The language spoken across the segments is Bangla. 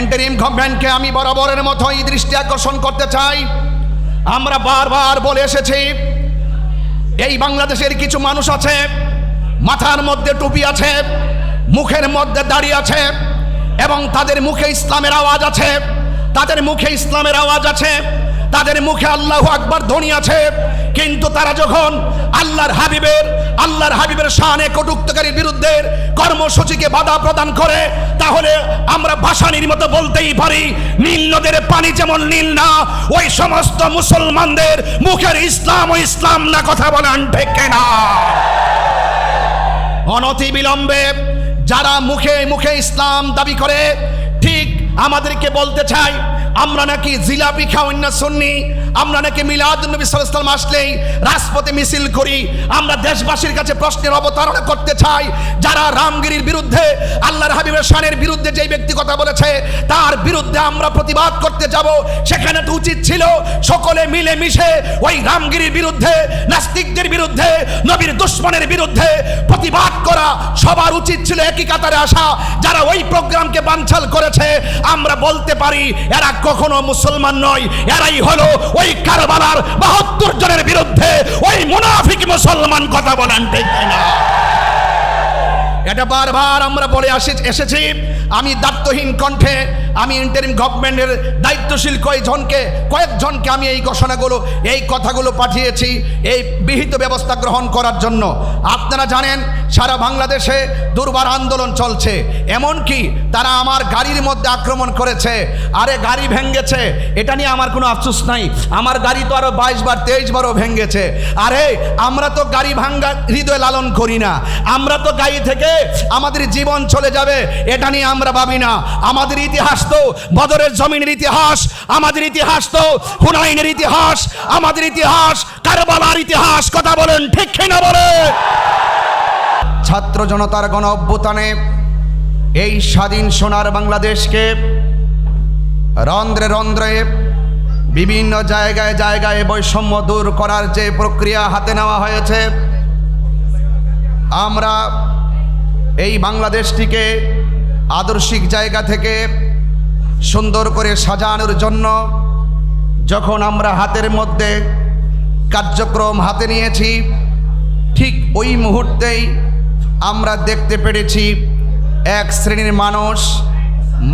ইন্টারিম গভর্নমেন্টকে আমি বরাবরের মতোই দৃষ্টি আকর্ষণ করতে চাই। আমরা বারবার বলে এসেছি, এই বাংলাদেশের কিছু মানুষ আছে, মাথার মধ্যে টুপি আছে, মুখের মধ্যে দাড়ি আছে, এবং তাদের মুখে ইসলামের আওয়াজ আছে, তাদের মুখে ইসলামের আওয়াজ আছে, তাদের মুখে আল্লাহ আকবার ধ্বনি আছে, কিন্তু তারা যখন আল্লাহর হাবিবের আল্লাহর হাবিবের শানে কটুক্তকারীর বিরুদ্ধে কর্মসূচিকে বাধা প্রদান করে, তাহলে আমরা ভাষানির মতো বলতেই পারি, নীল নদের পানি যেমন নীল না, ওই সমস্ত মুসলমানদের মুখের ইসলাম ও ইসলাম না কথা বলেন ঠিক না অনতি বিলম্বে যারা মুখে মুখে ইসলাম দাবি করে, ঠিক আমাদেরকে বলতে চাই আমরা নাকি জিলাপি খাওয়াই না শুননি আমরা নাকি মিলাদ নবী সাল্লাম আসলেই রাজপথে মিছিল করি। আমরা দেশবাসীর কাছে প্রশ্নের অবতারণা করতে চাই। যারা রামগিরির বিরুদ্ধে, আল্লাহর হাবিবের শানের বিরুদ্ধে যেই ব্যক্তি কথা বলেছে, তার বিরুদ্ধে আমরা প্রতিবাদ করতে যাব। সেখানে তো উচিত ছিল সকলে মিলে মিশে ওই রামগিরির বিরুদ্ধে, নাস্তিকদের বিরুদ্ধে, নবীর দুশ্মনের বিরুদ্ধে প্রতিবাদ করা সবার উচিত ছিল একই কাতারে আসা। যারা ওই প্রোগ্রামকে বানচাল করেছে, আমরা বলতে পারি, এরা কখনো মুসলমান নয়। এরাই হলো ওই কারবালার বাহাত্তর জনের বিরুদ্ধে ওই মুনাফিক মুসলমান কথা বলেন এটা বারবার আমরা বলে আসি এসেছি। আমি দায়িত্বহীন কণ্ঠে, আমি ইন্টারিম গভর্নমেন্টের দায়িত্বশীল কয়েকজনকে কয়েকজনকে আমি এই ঘোষণাগুলো, এই কথাগুলো পাঠিয়েছি, এই বিহিত ব্যবস্থা গ্রহণ করার জন্য। আপনারা জানেন, সারা বাংলাদেশে দুর্বার আন্দোলন চলছে। এমনকি তারা আমার গাড়ির মধ্যে আক্রমণ করেছে, আরে গাড়ি ভেঙ্গেছে এটা নিয়ে আমার কোনো আফসোস নাই। আমার গাড়ি তো আরও বাইশ বার, তেইশ বারও ভেঙ্গেছে আরে, আমরা তো গাড়ি ভাঙ্গা হৃদয় লালন করি না। আমরা তো গাড়ি থেকে আমাদের জীবন চলে যাবে, এটা নিয়ে আমরা ভাবি না। আমাদের ইতিহাস তো বদরের জমিনের ইতিহাস, আমাদের ইতিহাস তো হুনাইনের ইতিহাস, আমাদের ইতিহাস কারবালার ইতিহাস। কথা বলেন ঠিক না বলে? ছাত্র জনতার গণ অভ্যুত্থানে এই স্বাধীন সোনার বাংলাদেশকে রন্ধ্রে রন্ধ্রে বিভিন্ন জায়গায় জায়গায় বৈষম্য দূর করার যে প্রক্রিয়া হাতে নেওয়া হয়েছে, আমরা এই বাংলাদেশটিকে আদর্শিক জায়গা থেকে সুন্দর করে সাজানোর জন্য যখন আমরা হাতের মধ্যে কার্যক্রম হাতে নিয়েছি, ঠিক ওই মুহূর্তেই আমরা দেখতে পেরেছি এক শ্রেণির মানুষ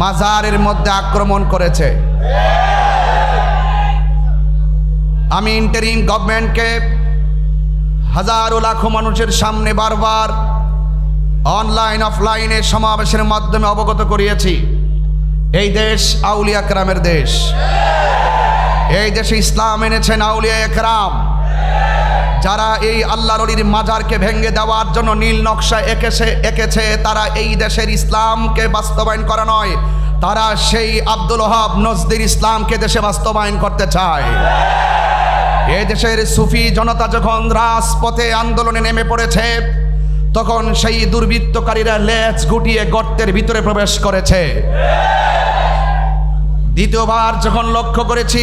মাজারের মধ্যে আক্রমণ করেছে। আমি ইন্টারিম গভর্নমেন্টকে হাজারো লাখো মানুষের সামনে বারবার অনলাইন অফলাইনে সমাবেশের মাধ্যমে অবগত করিয়েছি। এই দেশ আউলিয়া একরামের দেশ। এই দেশে ইসলাম এনেছেন আউলিয়া একরাম যারা এই আল্লাহর অলির মাজারকে ভেঙে দেওয়ার জন্য নীল নকশা এঁকেছে এঁকেছে, তারা এই দেশের ইসলামকে বাস্তবায়ন করা নয়। তারা সেই আব্দুল ওহাব নজদির ইসলামকে দেশে বাস্তবায়ন করতে চায়। এ দেশের সুফি জনতা যখন রাজপথে আন্দোলনে নেমে পড়েছে তখন সেই দুর্বৃত্তকারীরা লেজ গুটিয়ে গর্তের ভিতরে প্রবেশ করেছে। দ্বিতীয়বার যখন লক্ষ্য করেছি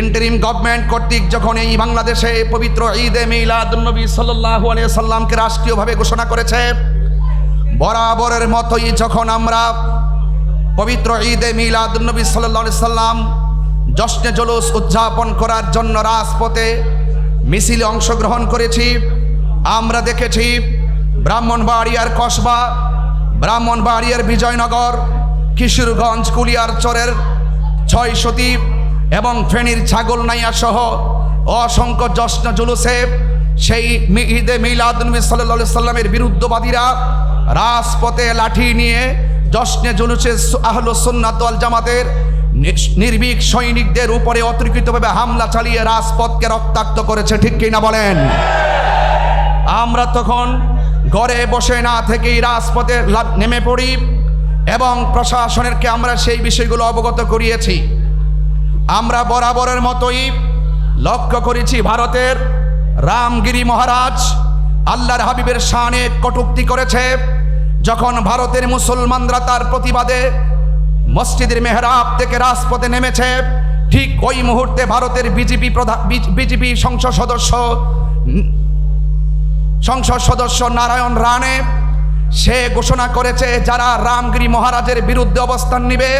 ইন্টারিম গভর্নমেন্ট কর্তৃক যখন এই বাংলাদেশে পবিত্র ঈদে মিলাদুন্নবী সাল্লাহ সাল্লামকে রাষ্ট্রীয়ভাবে ঘোষণা করেছে, বরাবরের মতোই যখন আমরা পবিত্র ঈদে মিলাদুন্নবী সাল্লাহ সাল্লাম জশ্নে জলুস উদযাপন করার জন্য রাজপথে মিছিলে অংশগ্রহণ করেছি আমরা দেখেছি ব্রাহ্মণবাড়িয়ার কসবা ব্রাহ্মণবাড়িয়ার বিজয়নগর, কিশোরগঞ্জ, কুলিয়ার চরের ছয় সতী এবং ফেনীর ছাগল নাইয়া সহ অসংখ্য জশ্ন জুলুসে সেই মি- ঈদে মিলাদুন্নবী সাল্লাহ সাল্লামের বিরুদ্ধবাদীরা রাজপথে লাঠি নিয়ে জশ্নে জুলুসে আহলো সুন্নাত জামাতের নির্ভীক সৈনিকদের উপরে অতর্কিতভাবে হামলা চালিয়ে রাজপথকে রক্তাক্ত করেছে, ঠিক কিনা বলেন? আমরা তখন ঘরে বসে না থেকেই রাজপথে নেমে পড়ি এবং প্রশাসনেরকে আমরা সেই বিষয়গুলো অবগত করিয়েছি। আমরা বরাবরের মতোই লক্ষ্য করেছি ভারতের রামগিরি মহারাজ আল্লাহর হাবিবের শানে কটুক্তি করেছে, যখন ভারতের মুসলমানরা তার প্রতিবাদে মসজিদের মেহরাব থেকে রাজপথে নেমেছে। ঠিক ওই মুহূর্তে ভারতের বিজেপি প্রধান বিজেপি সংসদ সদস্য সংসদ সদস্য নারায়ণ রানে সে ঘোষণা করেছে যারা রামগিরি মহারাজের বিরুদ্ধে অবস্থান নিবে,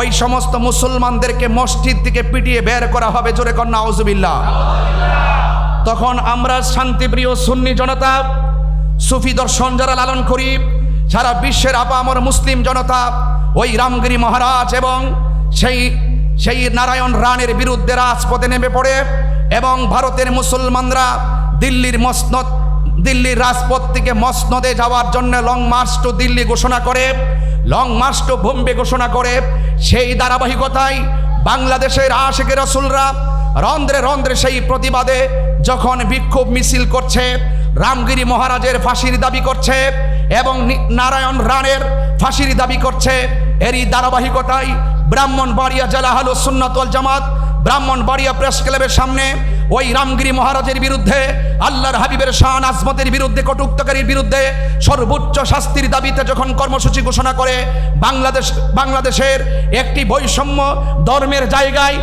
ওই সমস্ত মুসলমানদেরকে মসজিদ থেকে পিটিয়ে বের করা হবে। জোরে কন্যা তখন আমরা শান্তিপ্রিয় সুন্নি জনতা, সুফি দর্শন যারা লালন করি, সারা বিশ্বের আপামর মুসলিম জনতা, ওই রামগিরি মহারাজ এবং সেই সেই নারায়ণ রানের বিরুদ্ধে রাজপথে নেমে পড়ে এবং ভারতের মুসলমানরা দিল্লির মসনদ দিল্লির রাজপথ থেকে মসনদে যাওয়ার জন্য লং মার্চ টু দিল্লি ঘোষণা করে লং মার্চ টু বোম্বে ঘোষণা করে। সেই ধারাবাহিকতায় বাংলাদেশের আশেখ রসুলরা রন্ধ্রে রন্ধ্রে সেই প্রতিবাদে যখন বিক্ষোভ মিছিল করছে, রামগিরি মহারাজের ফাঁসির দাবি করছে এবং নারায়ণ রানের ফাঁসির দাবি করছে, এরই ধারাবাহিকতায় ব্রাহ্মণবাড়িয়া জেলা হলো সুন্নাতল জামাত, ব্রাহ্মণবাড়িয়া প্রেস ক্লাবের সামনে ওই রামগিরি মহারাজের বিরুদ্ধে, আল্লাহর হাবিবের শান আজমতের বিরুদ্ধে, কটুক্তকারীর বিরুদ্ধে সর্বোচ্চ শাস্তির দাবিতে যখন কর্মসূচি ঘোষণা করে, বাংলাদেশ, বাংলাদেশের একটি বৈষম্য ধর্মের জায়গায়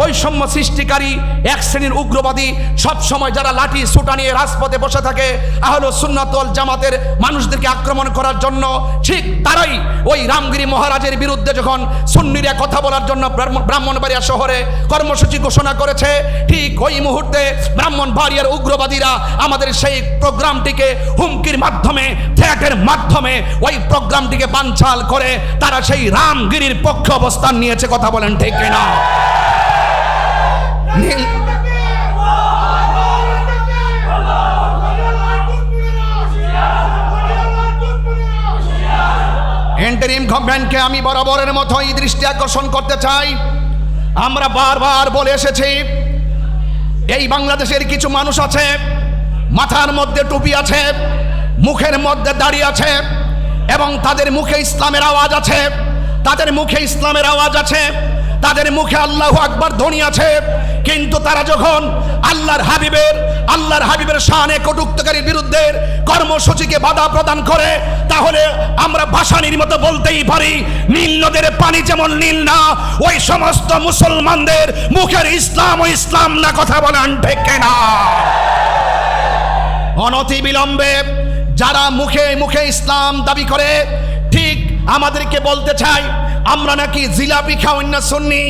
বৈষম্য সৃষ্টিকারী এক শ্রেণির উগ্রবাদী সবসময় যারা লাঠি সুটা নিয়ে রাজপথে বসে থাকে, আহলো সুন্নাতল জামাতের মানুষদেরকে আক্রমণ করার জন্য, ঠিক তারাই ওই রামগিরি মহারাজের বিরুদ্ধে যখন সুন্নিরা কথা বলার জন্য ব্রাহ্মণবাড়িয়া শহরে কর্মসূচি ঘোষণা করেছে, ঠিক ওই মুহূর্তে ব্রাহ্মণবাড়িয়ার উগ্রবাদীরা আমাদের সেই প্রোগ্রামটিকে হুমকির মাধ্যমে থ্যাটের মাধ্যমে ওই প্রোগ্রামটিকে বানচাল করে তারা সেই রামগিরির পক্ষে অবস্থান নিয়েছে, কথা বলেন ঠিক কিনা? নীল এন্টারিম গভর্নমেন্টকে আমি বরাবরের মতোই দৃষ্টি আকর্ষণ করতে চাই। আমরা বারবার বলে এসেছি এই বাংলাদেশের কিছু মানুষ আছে, মাথার মধ্যে টুপি আছে, মুখের মধ্যে দাড়ি আছে, এবং তাদের মুখে ইসলামের আওয়াজ আছে, তাদের মুখে ইসলামের আওয়াজ আছে, তাদের মুখে আল্লাহ আকবর ধ্বনি আছে কিন্তু তারা যখন আল্লাহর হাবিবের আল্লাহর হাবিবের শানে কটুক্তকারীর বিরুদ্ধে কর্মসূচিকে বাধা প্রদান করে, তাহলে আমরা ভাষানির মতো বলতেই পারি, নীল নদের পানি যেমন নীল না, ওই সমস্ত মুসলমানদের মুখের ইসলাম ও ইসলাম না কথা বলেন ঠিক না অনতি বিলম্বে যারা মুখে মুখে ইসলাম দাবি করে, ঠিক আমাদেরকে বলতে চাই, আমরা নাকি জিলাপি খাওয়াই না শুননি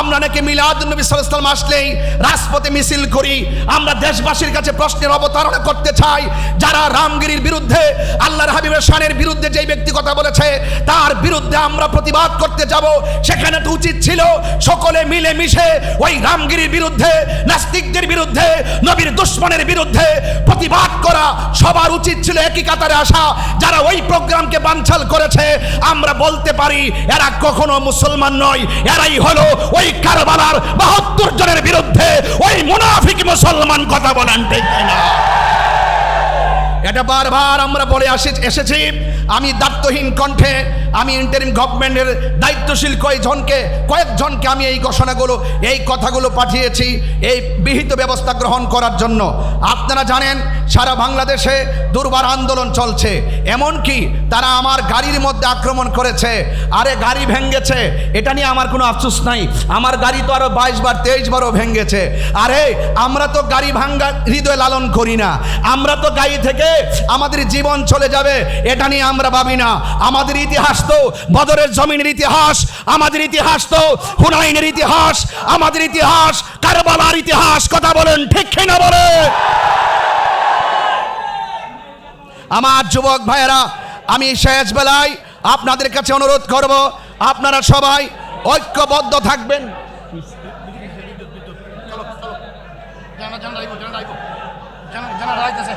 আমরা নাকি মিলাদ নবী সাল্লাম আসলেই রাজপথে মিছিল করি, আমরা দেশবাসীর কাছে প্রশ্নের অবতারণা করতে চাই, যারা রামগিরির বিরুদ্ধে, আল্লাহর হাবিবের শানের বিরুদ্ধে যেই ব্যক্তি কথা বলেছে, তার বিরুদ্ধে আমরা প্রতিবাদ করতে যাব, সেখানে তো উচিত ছিল সকলে মিলে মিশে ওই রামগিরির বিরুদ্ধে, নাস্তিকদের বিরুদ্ধে, নবীর দুশ্মনের বিরুদ্ধে প্রতিবাদ সবার উচিত ছিল একই কাতারে আসা। যারা ওই প্রোগ্রামকে বাঞ্ছাল করেছে, আমরা বলতে পারি এরা কখনো মুসলমান নয়। এরাই হলো ওই কারবালার বাহাত্তর জনের বিরুদ্ধে ওই মুনাফিক মুসলমান কথা বলেন না এটা বারবার আমরা বলে আসে এসেছি। আমি দায়িত্বহীন কণ্ঠে, আমি ইন্টারিম গভর্নমেন্টের দায়িত্বশীল কয়েকজনকে কয়েকজনকে আমি এই ঘোষণাগুলো, এই কথাগুলো পাঠিয়েছি, এই বিহিত ব্যবস্থা গ্রহণ করার জন্য। আপনারা জানেন, সারা বাংলাদেশে দুর্বার আন্দোলন চলছে। এমনকি তারা আমার গাড়ির মধ্যে আক্রমণ করেছে, আরে গাড়ি ভেঙ্গেছে এটা নিয়ে আমার কোনো আফসোস নাই। আমার গাড়ি তো আরও বাইশ বার, তেইশ বারও ভেঙ্গেছে আরে, আমরা তো গাড়ি ভাঙ্গা হৃদয় লালন করি না। আমরা তো গাড়ি থেকে আমাদের জীবন চলে যাবে, এটা নিয়ে আমরা ভাবি না আমাদের ইতিহাস তো বদরের জমিনের ইতিহাস আমাদের ইতিহাস তো হুনাইনের ইতিহাস আমাদের ইতিহাস কারবালার ইতিহাস কথা বলেন ঠিক না বলে আমার যুবক ভাইয়েরা আমি শেষ বেলায় আপনাদের কাছে অনুরোধ করব আপনারা সবাই ঐক্যবদ্ধ থাকবেন জানা জানা জানা জানা জানা রাখতেছে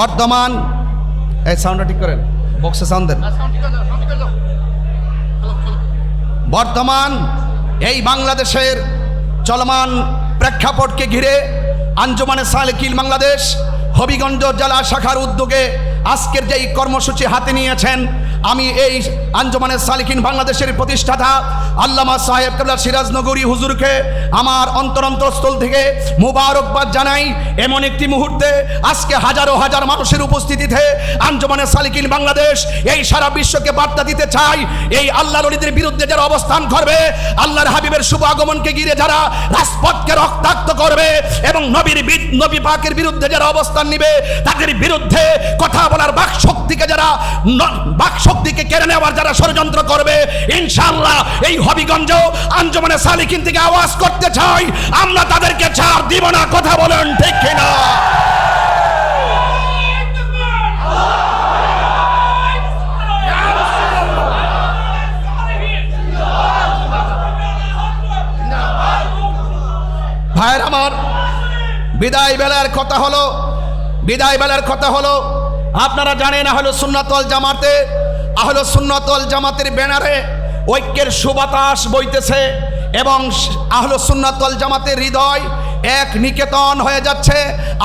বর্তমান এই সাউন্ডটা ঠিক করেন বক্সে সাউন্ড দেন। বর্তমান এই বাংলাদেশের চলমান প্রেক্ষাপটকে ঘিরে আঞ্জমানে সালেকিল বাংলাদেশ, হবিগঞ্জ জেলা শাখার উদ্যোগে আজকের যেই কর্মসূচি হাতে নিয়েছেন আমি এই আঞ্জমানের সালিকিন বাংলাদেশের প্রতিষ্ঠাতা আল্লামা সাহেব কেবলা সিরাজনগরী হুজুরকে আমার অন্তরন্তস্থল থেকে মুবারকবাদ জানাই। এমন একটি মুহূর্তে আজকে হাজারো হাজার মানুষের উপস্থিতিতে আঞ্জমানের সালিকিন বাংলাদেশ এই সারা বিশ্বকে বার্তা দিতে চাই। এই আল্লাহ নদীদের বিরুদ্ধে যারা অবস্থান করবে, আল্লাহর হাবিবের শুভ আগমনকে ঘিরে যারা রাজপথকে রক্তাক্ত করবে এবং নবীর নবী পাকের বিরুদ্ধে যারা অবস্থান নিবে, তাদের বিরুদ্ধে কথা বলার বাক শক্তিকে যারা বাক শক্তিকে কেড়ে নেওয়ার যারা ষড়যন্ত্র করবে ইনশাল্লাহ এই হবিগঞ্জ আঞ্জমানে সালিকিন থেকে আওয়াজ করতে চাই। আমরা তাদেরকে ছাড় দিব না, কথা বলেন ঠিক কিনা? ভাইয়ের আমার, বিদায় বেলার কথা হলো, বিদায় বেলার কথা হলো, আপনারা জানেন আহলো সুন্নাতল জামাতে আহলো সুন্নতল জামাতের ব্যানারে ঐক্যের সুবাতাস বইতেছে এবং আহলো সুন্নতল জামাতের হৃদয় এক নিকেতন হয়ে যাচ্ছে।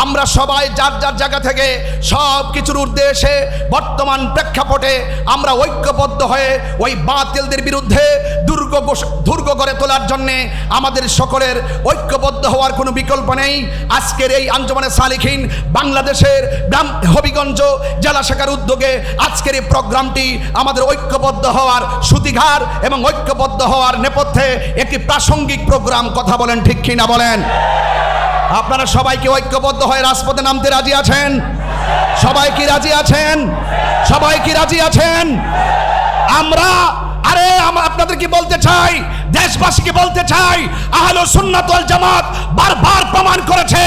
আমরা সবাই যার যার জায়গা থেকে সব কিছুর উদ্দেশ্যে বর্তমান প্রেক্ষাপটে আমরা ঐক্যবদ্ধ হয়ে ওই বাতিলদের বিরুদ্ধে দুর্গ দুর্গ গড়ে তোলার জন্যে আমাদের সকলের ঐক্যবদ্ধ হওয়ার কোনো বিকল্প নেই। আজকের এই আঞ্জমানে সালিখিন বাংলাদেশের গ্রাম হবিগঞ্জ জেলা শাখার উদ্যোগে আজকের এই প্রোগ্রামটি আমাদের ঐক্যবদ্ধ হওয়ার সুতিঘার এবং ঐক্যবদ্ধ হওয়ার নেপথ্যে একটি প্রাসঙ্গিক প্রোগ্রাম কথা বলেন, ঠিক কিনা বলেন? আপনারা সবাইকে ঐক্যবদ্ধ হয়ে রাজপথে নামতে রাজি আছেন? সবাই কি রাজি আছেন? সবাই কি রাজি আছেন? আমরা আরে আমরা আপনাদের কি বলতে চাই? দেশবাসীকে বলতে চাই, আহলো সুন্নাতুল জামাত বারবার প্রমাণ করেছে,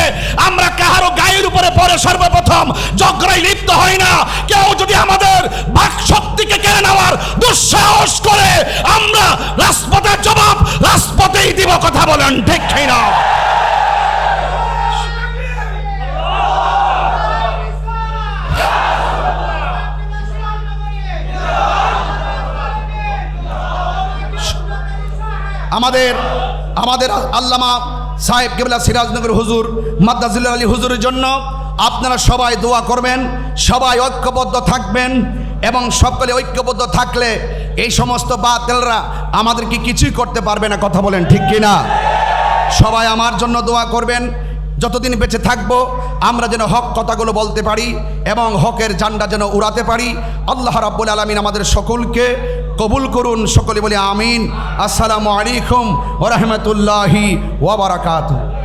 আমরা কাহারো গায়ের উপরে পরে সর্বপ্রথম ঝগড়ায় লিপ্ত হই না। কেউ যদি আমাদের বাক শক্তিকে কেড়ে নেওয়ার দুঃসাহস করে, আমরা রাজপথের জবাব, রাজপথেই দিব, কথা বলেন ঠিক না আমাদের আমাদের আল্লামা সাহেব কেবলা সিরাজনগর হুজুর মাদ্দাজুল্লাহ আলী হুজুরের জন্য আপনারা সবাই দোয়া করবেন, সবাই ঐক্যবদ্ধ থাকবেন এবং সকলে ঐক্যবদ্ধ থাকলে এই সমস্ত বাতেলরা আমাদেরকে কিছুই করতে পারবে না, কথা বলেন ঠিক কিনা? সবাই আমার জন্য দোয়া করবেন যতদিন বেঁচে থাকব, আমরা যেন হক কথাগুলো বলতে পারি এবং হকের ঝান্ডা যেন উড়াতে পারি। আল্লাহ রাব্বুল আলমিন আমাদের সকলকে কবুল করুন, সকলে বলি আমিন। আসসালামু আলাইকুম ওরহমতুল্লাহি ওবরাকাতু